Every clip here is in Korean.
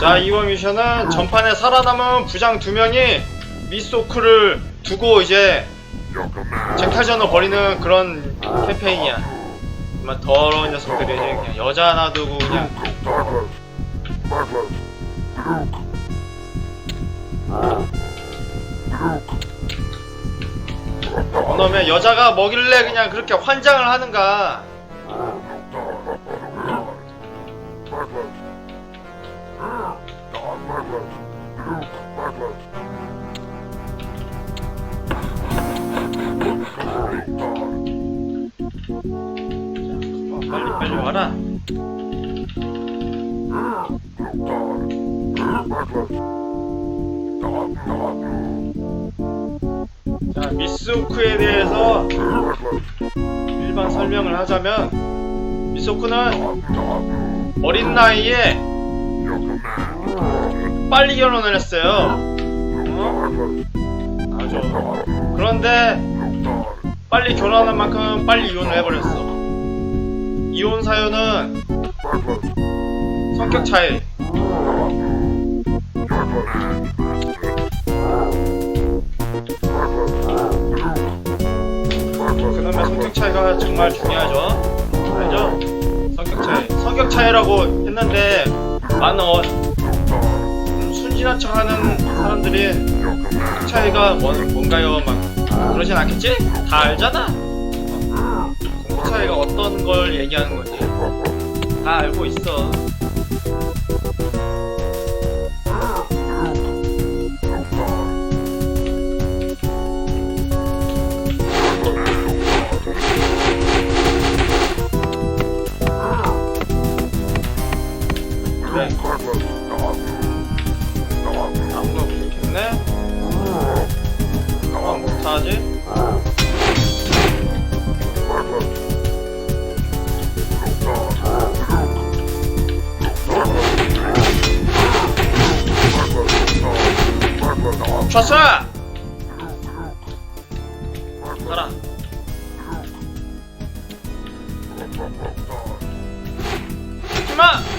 자 이번 미션은 전판에 살아남은 부장 두 명이 미소크를 두고 이제 쟁탈전을 벌이는 그런 캠페인이야. 정말 더러운 녀석들이 그냥 여자 하나 두고 그냥 어놈의 여자가 먹일래 그냥 그렇게 환장을 하는가 어, 빨리 빨리 와라 자 미스오크에 대해서 일반 설명을 하자면 미소크는 어린 나이에 빨리 결혼을 했어요. 어? 아주. 그런데 빨리 결혼하는 만큼 빨리 이혼을 해버렸어. 이혼 사유는 성격 차이. 성격 차이가 정말 중요하죠. 알죠? 성격 차이. 성격 차이라고 했는데 많은 어, 음, 순진한 척하는 사람들이 성격 차이가 뭐, 뭔가요? 막 그러진 않겠지? 다 알잖아. 어. 성격 차이가 어떤 걸 얘기하는 건지 다 알고 있어. 그래. 아무도 없겠네. 아 못하지? 쳤어! 가라. 죽지마!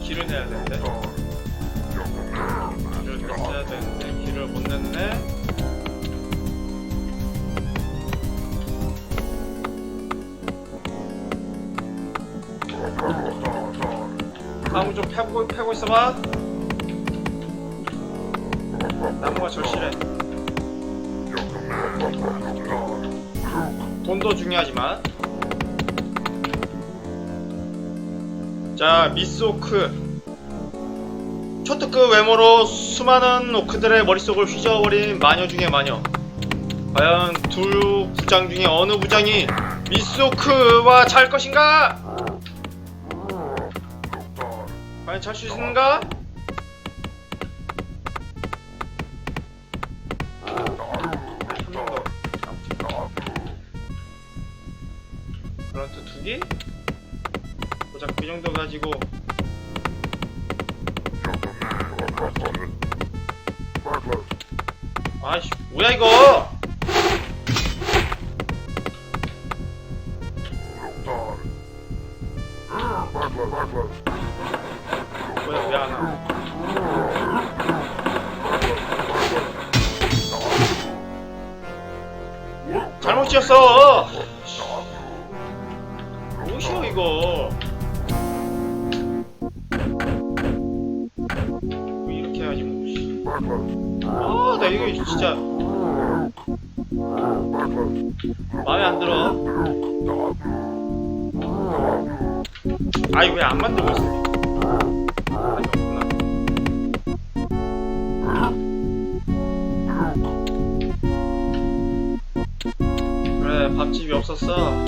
길을 내야 되는데? 길을 냈어야 되는데, 길을 못 냈네? 나무 좀 패고, 패고 있어봐. 나무가 절실해. 돈도 중요하지만 자 미스오크 초특급 외모로 수많은 오크들의 머릿속을 휘저어버린 마녀 중의 마녀 과연 두 부장 중에 어느 부장이 미스오크와 잘 것인가? 과연 잘 수 있는가? 아이씨 뭐야 이거 뭐야 왜 안 와? 잘못 지었어 뭐시여 이거 뭐 이렇게 해야지 뭐 씨. 아, 나 이거 진짜 마음에 안 들어. 아이 왜 안 만들고 있어? 아니. 그래 밥집이 없었어.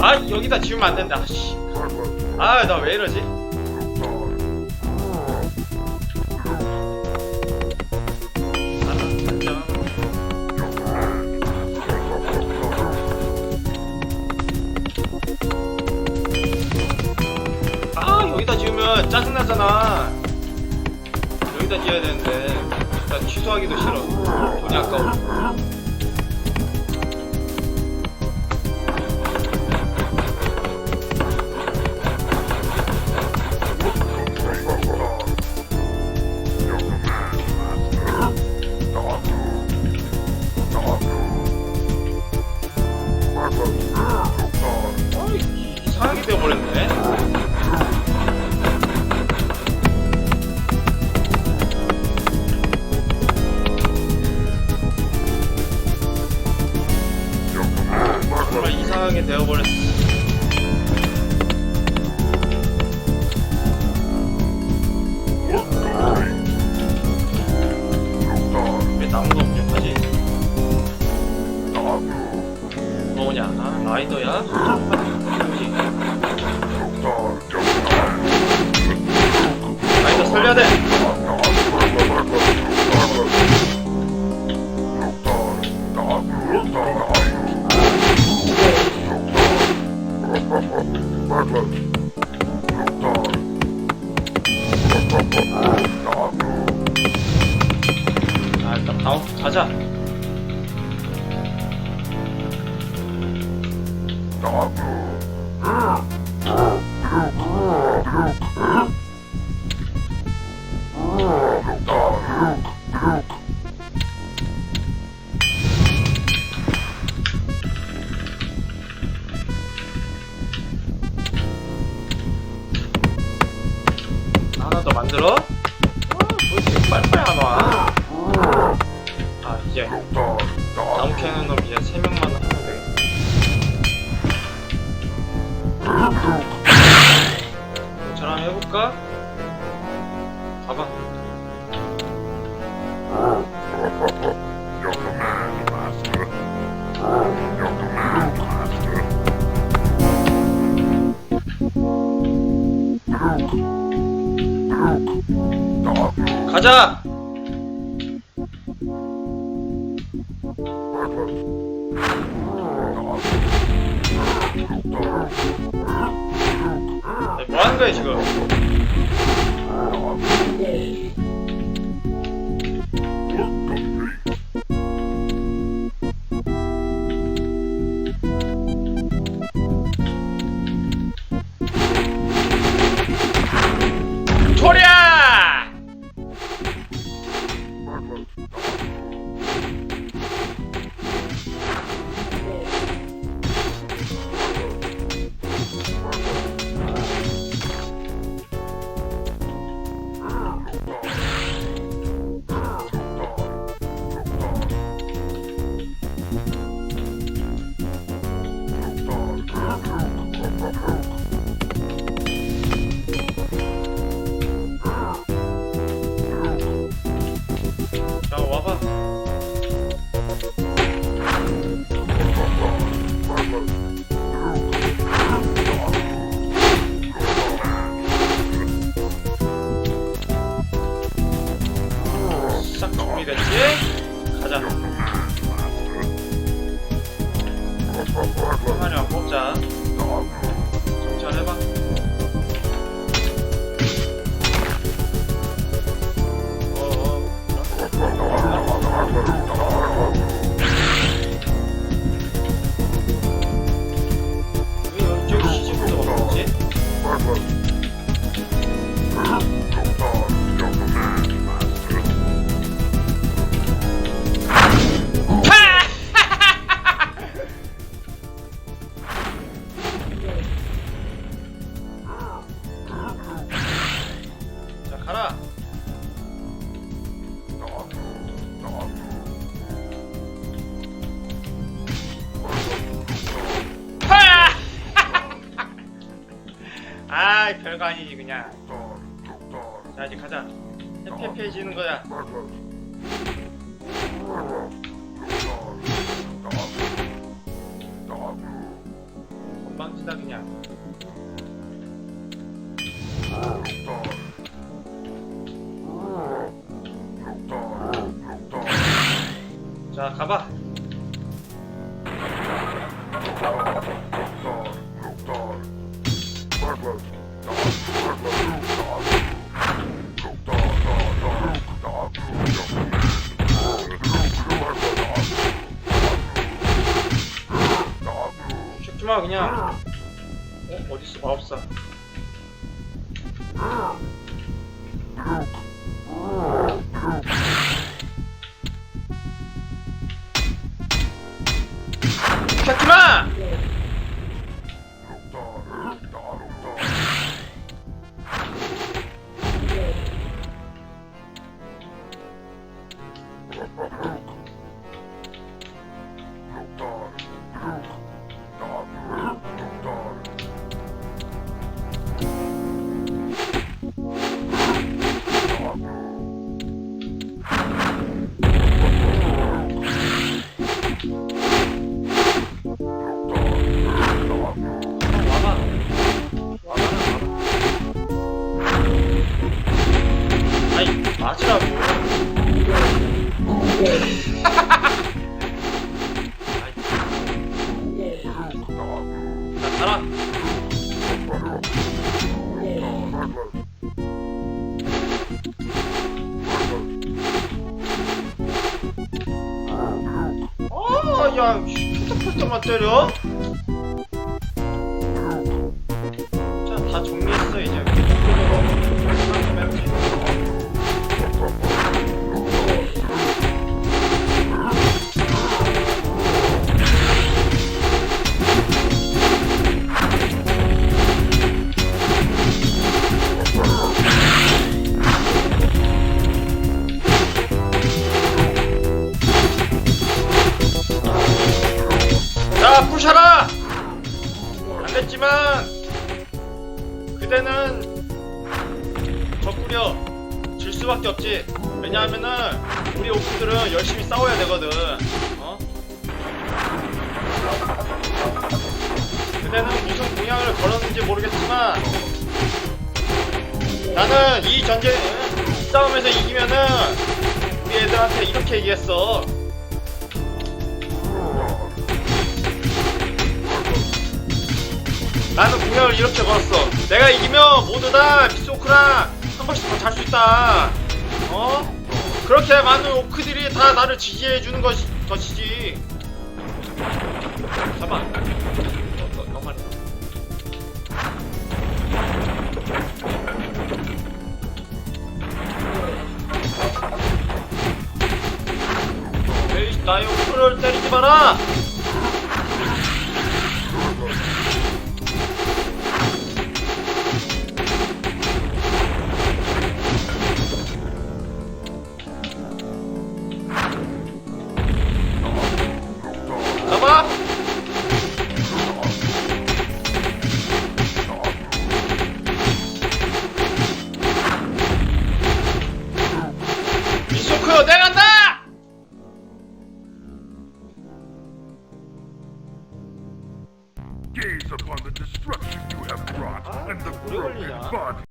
아 여기다 지우면 안 된다. 씨. 아나 왜 이러지? 짜증나잖아. 여기다 지어야 되는데 나 취소하기도 싫어. 돈이 아까워 라이더야? 라이더 살려야 돼! 아, 가자. 가자! 뭐 하는 거야, 지금? 가자. 하나만 뽑자. 정찰해봐. 별거 아니지 그냥 자 이제 가자. 해피해지는 거야. 건방지다 그냥. 자 가봐 你 야 펄쩍펄쩍만 때려 싸워야 되거든 어? 그대는 무슨 공약을 걸었는지 모르겠지만 나는 이 전쟁 싸움에서 이기면은 우리 애들한테 이렇게 얘기했어 나는 공약을 이렇게 걸었어. 내가 이기면 모두 다 미소크랑 한 번씩 더 잘 수 있다. 어? 그렇게 많은 오크 들이 다 나를 지지해주는 것이, 것이지. 잠깐만. 너, 너, 너만. 에이, 나의 오크를 때리지 마라!